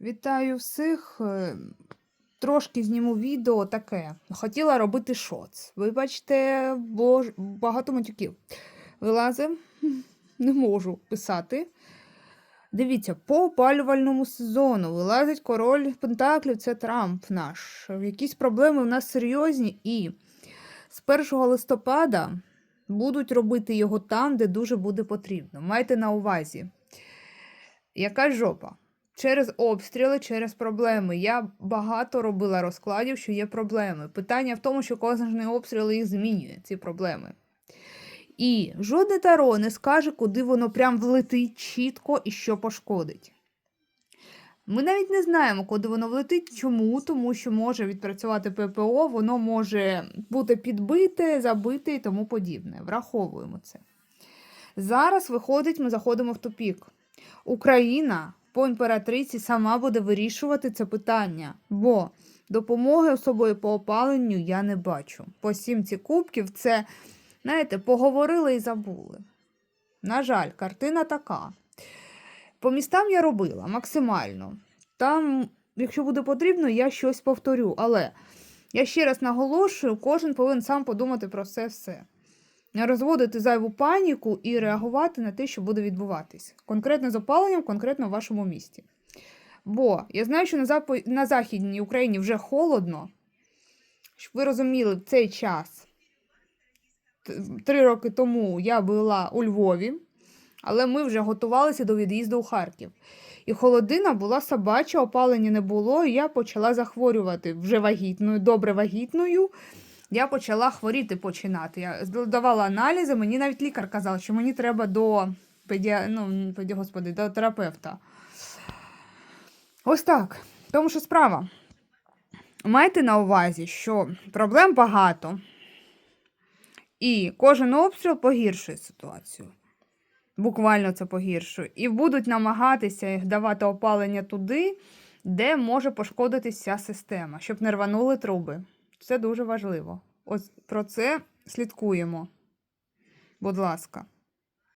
Вітаю всіх. Е, Трошки зніму відео таке. Хотіла робити шоц. Вибачте, бо багато матюків. Вилазе, не можу писати. Дивіться, по опалювальному сезону вилазить король Пентаклів, це Трамп наш. Якісь проблеми у нас серйозні, і з 1 листопада будуть робити його там, де дуже буде потрібно. Майте на увазі. Яка жопа? Через обстріли, через проблеми. Я багато робила розкладів, що є проблеми. Питання в тому, що кожен обстріл їх змінює, ці проблеми. І жодне таро не скаже, куди воно прям влетить чітко і що пошкодить. Ми навіть не знаємо, куди воно влетить. Чому? Тому що може відпрацювати ППО, воно може бути підбите, забите і тому подібне. Враховуємо це. Зараз виходить, ми заходимо в тупік. Україна по імператриці сама буде вирішувати це питання, бо допомоги особою по опаленню я не бачу. По сімці кубків це, знаєте, поговорили і забули. На жаль, картина така. По містам я робила максимально. Там, якщо буде потрібно, я щось повторю. Але я ще раз наголошую, кожен повинен сам подумати про це все. Розводити зайву паніку і реагувати на те, що буде відбуватись. Конкретно з опаленням, конкретно в вашому місті. Бо я знаю, що на, Запо... на Західній Україні вже холодно. Щоб ви розуміли, в цей час, три роки тому я була у Львові, але ми вже готувалися до від'їзду у Харків. І холодина була собача, опалення не було, і я почала захворювати вже вагітною, добре вагітною я почала хворіти починати. Я здавала аналізи, мені навіть лікар казав, що мені треба до педі... ну, педі... господи, до терапевта. Ось так. Тому що справа. Майте на увазі, що проблем багато, і кожен обстріл погіршує ситуацію. Буквально це погіршує. І будуть намагатися давати опалення туди, де може пошкодитися система, щоб не рванули труби. Це дуже важливо. Ось про це слідкуємо. Будь ласка.